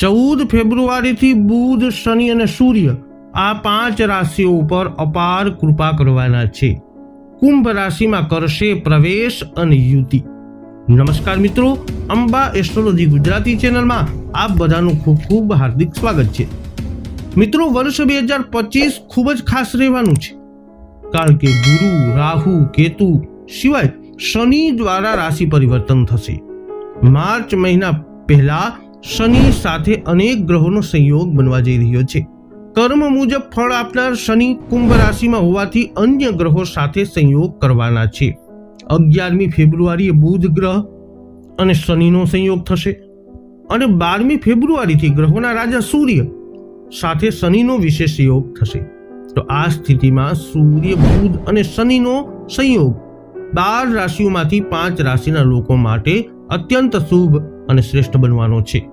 ચૌદ ફેબ્રુઆરીથી બુધ, શનિ અને સૂર્ય આ પાંચ રાશિઓ ઉપર અપાર કૃપા કરવાના છે. કુંભ રાશિમાં કરશે પ્રવેશ અને યુતિ. નમસ્કાર મિત્રો, અંબા એસ્ટ્રોલોજી ગુજરાતી ચેનલમાં આપ બધાનું ખૂબ ખૂબ હાર્દિક સ્વાગત છે. મિત્રો, વર્ષ બે હજાર પચીસ ખૂબ જ ખાસ રહેવાનું છે. કારણ કે ગુરુ, રાહુ, કેતુ સિવાય શનિ દ્વારા રાશિ પરિવર્તન થશે. માર્ચ મહિના પહેલા શનિ સાથે અનેક ગ્રહોનો સંયોગ બનવા જઈ રહ્યો છે. કર્મ મુજબ ફળ આપનાર શનિ કુંભ રાશિમાં હોવાથી અન્ય ગ્રહો સાથે સંયોગ કરવાના છે. અગિયારમી ફેબ્રુઆરીએ બુધ ગ્રહ અને શનિનો સંયોગ થશે. અને બારમી ફેબ્રુઆરીથી ગ્રહોના રાજા સૂર્ય સાથે શનિનો વિશેષ યોગ થશે. તો આ સ્થિતિમાં સૂર્ય, બુધ અને શનિનો સંયોગ બાર રાશિઓમાંથી પાંચ રાશિના લોકો માટે અત્યંત શુભ અને શ્રેષ્ઠ બનવાનો છે.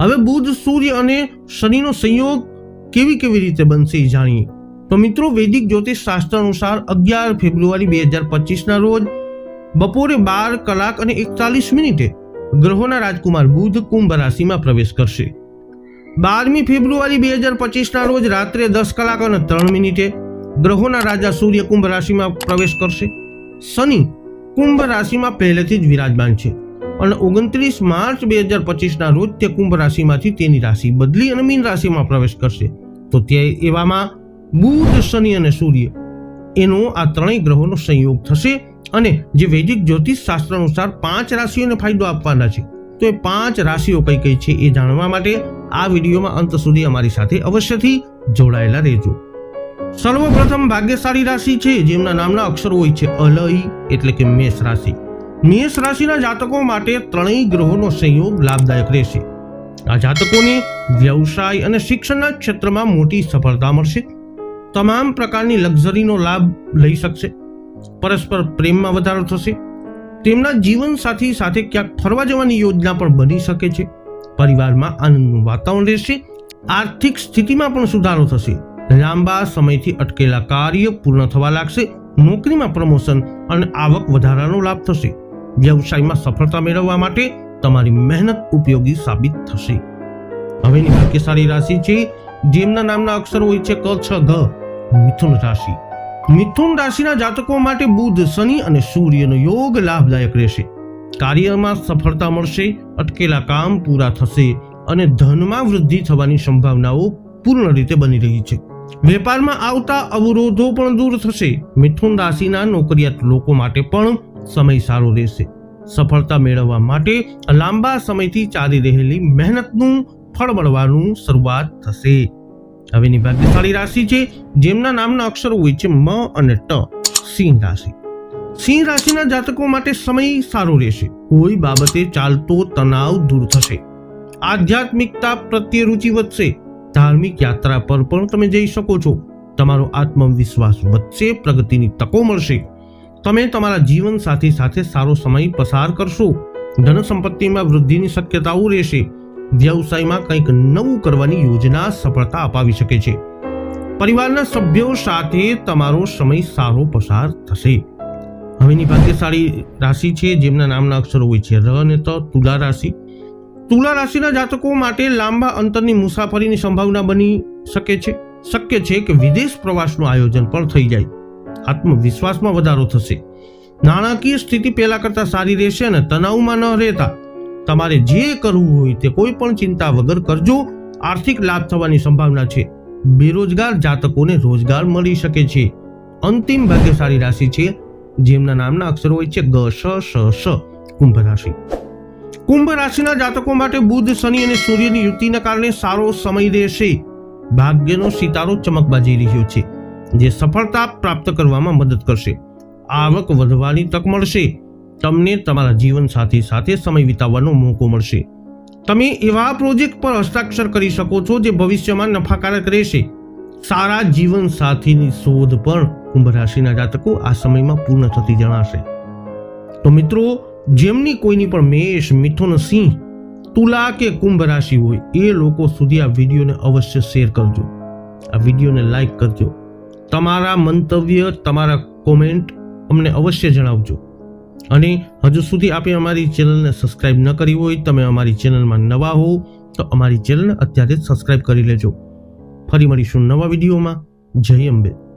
હવે બુધ, સૂર્ય અને શનિનો સંયોગ કેવી કેવી રીતે બનશે એ જાણીએ. તો મિત્રો, વૈદિક જ્યોતિષ શાસ્ત્ર અનુસાર અગિયાર ફેબ્રુઆરી બે હજાર પચીસના રોજ બપોરે બાર કલાક અને એકતાલીસ મિનિટે ગ્રહોના રાજકુમાર બુધ કુંભ રાશિમાં પ્રવેશ કરશે. બારમી ફેબ્રુઆરી બે હજાર પચીસના રોજ રાત્રે દસ કલાક અને ત્રણ મિનિટે ગ્રહોના રાજા સૂર્ય કુંભ રાશિમાં પ્રવેશ કરશે. શનિ કુંભ રાશિમાં પહેલેથી જ વિરાજમાન છે. અને ઓગણત્રીસ માર્ચ બે હજાર પચીસના રોજ તે કુંભ રાશિમાંથી તેની રાશિ બદલી અને મીન રાશિમાં પ્રવેશ કરશે. તો તે એવામાં બુધ, શનિ અને સૂર્ય, એનો આ ત્રણેય ગ્રહોનો સંયોગ થશે અને જે વૈદિક જ્યોતિષ શાસ્ત્ર અનુસાર પાંચ રાશિઓને ફાયદો આપવાના છે. તો એ પાંચ રાશિઓ કઈ કઈ છે એ જાણવા માટે આ વિડીયોમાં અંત સુધી અમારી સાથે અવશ્યથી જોડાયેલા રહેજો. સર્વપ્રથમ ભાગ્યશાળી રાશિ છે જેમના નામના અક્ષરો હોય છે અલય, એટલે કે મેષ રાશિ. મેષ રાશિના જાતકો માટે ત્રણેય ગ્રહોનો સંયોગ લાભદાયક રહેશે. આ જાતકોને વ્યવસાય અને શિક્ષણના ક્ષેત્રમાં મોટી સફળતા મળશે. તમામ પ્રકારની લક્ઝરીનો લાભ લઈ શકશે. પરસ્પર પ્રેમમાં વધારો થશે. તેમના જીવન સાથી સાથે ક્યાંક ફરવા જવાની યોજના પણ બની શકે છે. પરિવારમાં આનંદનું વાતાવરણ રહેશે. આર્થિક સ્થિતિમાં પણ સુધારો થશે. લાંબા સમયથી અટકેલા કાર્ય પૂર્ણ થવા લાગશે. નોકરીમાં પ્રમોશન અને આવક વધારાનો લાભ થશે. વ્યવસાયમાં સફળતા મેળવવા માટે તમારી મહેનત ઉપયોગી સાબિત થશે. હવેની ભાગ્યશાળી રાશિ છે, જેમના નામના અક્ષરો હોય છે ક, છ ગ મિથુન રાશિ. મિથુન રાશિના જાતકો માટે બુધ, શનિ અને સૂર્યનો યોગ લાભદાયક રહેશે. કાર્યમાં સફળતા મળશે, અટકેલા કામ પૂરા થશે અને ધનમાં વૃદ્ધિ થવાની સંભાવનાઓ પૂર્ણ રીતે બની રહી છે. વેપારમાં આવતા અવરોધો પણ દૂર થશે. મિથુન રાશિના નોકરિયાત લોકો માટે પણ સમય સારો રહેશે. સફળતા મેળવવા માટે લાંબા સમયથી ચાલી રહેલી મહેનતનું ફળ મળવાનું શરૂઆત થશે. હવેની ભાગ્યશાળી રાશિ છે, જેમના નામના અક્ષરો હોય છે મ અને ટ. સિંહ રાશિ. સિંહ રાશિના જાતકો માટે સમય સારો રહેશે. કોઈ બાબતે ચાલતો તણાવ દૂર થશે. આધ્યાત્મિકતા પ્રત્યે રુચિ વધશે. ધાર્મિક યાત્રા પર પણ તમે જઈ શકો છો. તમારો આત્મવિશ્વાસ વધશે, પ્રગતિની તકો મળશે. તમે તમારા જીવન સાથી સાથે સારો સમય પસાર કરશો. ધન સંપત્તિમાં વૃદ્ધિની શક્યતાઓ રહેશે. વ્યવસાયમાં કંઈક નવું કરવાની યોજના સફળતા અપાવી શકે છે. પરિવારના સભ્યો સાથે તમારો સમય સારો પસાર થશે. હવેની ભાગ્યશાળી રાશિ છે, જેમના નામના અક્ષરો હોય છે, ર અને ત, તુલા રાશિ. તુલા રાશિના જાતકો માટે લાંબા અંતરની મુસાફરીની સંભાવના બની શકે છે. શક્ય છે કે વિદેશ પ્રવાસનું આયોજન પણ થઈ જાય. આત્મવિશ્વાસમાં વધારો થશે. નાણાકીય સ્થિતિ પહેલા કરતા સારી રહેશે અને તણાવમાં ન રહેતા. તમારે જે કરવું હોય તે કોઈ પણ ચિંતા વગર કરજો. આર્થિક લાભ થવાની સંભાવના છે. બેરોજગાર જાતકોને રોજગાર મળી શકે છે. અંતિમ ભાગ્યશાળી રાશિ છે. જેમના નામના અક્ષરો હોય છે ગ, શ શ શ, કુંભ રાશિ. કુંભ રાશિના જાતકો માટે બુધ, શનિ અને સૂર્યની યુતિના કારણે સારો સમય રહેશે. ભાગ્યનો સિતારો ચમકવા જઈ રહ્યો છે. જે સફળતા પ્રાપ્ત કરવામાં મદદ કરશે. આવક વધવાની તક મળશે. તમને તમારા જીવન સાથી સાથે સમય વિતાવવાનો મોકો મળશે. તમે એવા પ્રોજેક્ટ પર હસ્તાક્ષર કરી શકો છો જે ભવિષ્યમાં નફાકારક રહેશે. સારા જીવન સાથીની શોધ પણ કુંભ રાશિના જાતકો આ સમયમાં પૂર્ણ થતી જણાશે. તો મિત્રો, જેમની કોઈની પણ મેષ, મિથુન, સિંહ, તુલા કે કુંભ રાશિ હોય, એ લોકો સુધી આ વિડીયોને અવશ્ય શેર કરજો. આ વિડીયોને લાઈક કરજો. તમારા મંતવ્ય, તમારા કોમેન્ટ અમને અવશ્ય જણાવજો. અને હજુ સુધી આપે અમારી ચેનલને સબસ્ક્રાઇબ ન કરી હોય, તમે અમારી ચેનલમાં નવા હો, તો અમારી ચેનલને અત્યારે સબસ્ક્રાઇબ કરી લેજો. ફરી મળીશું નવા વિડીયોમાં. જય અંબે.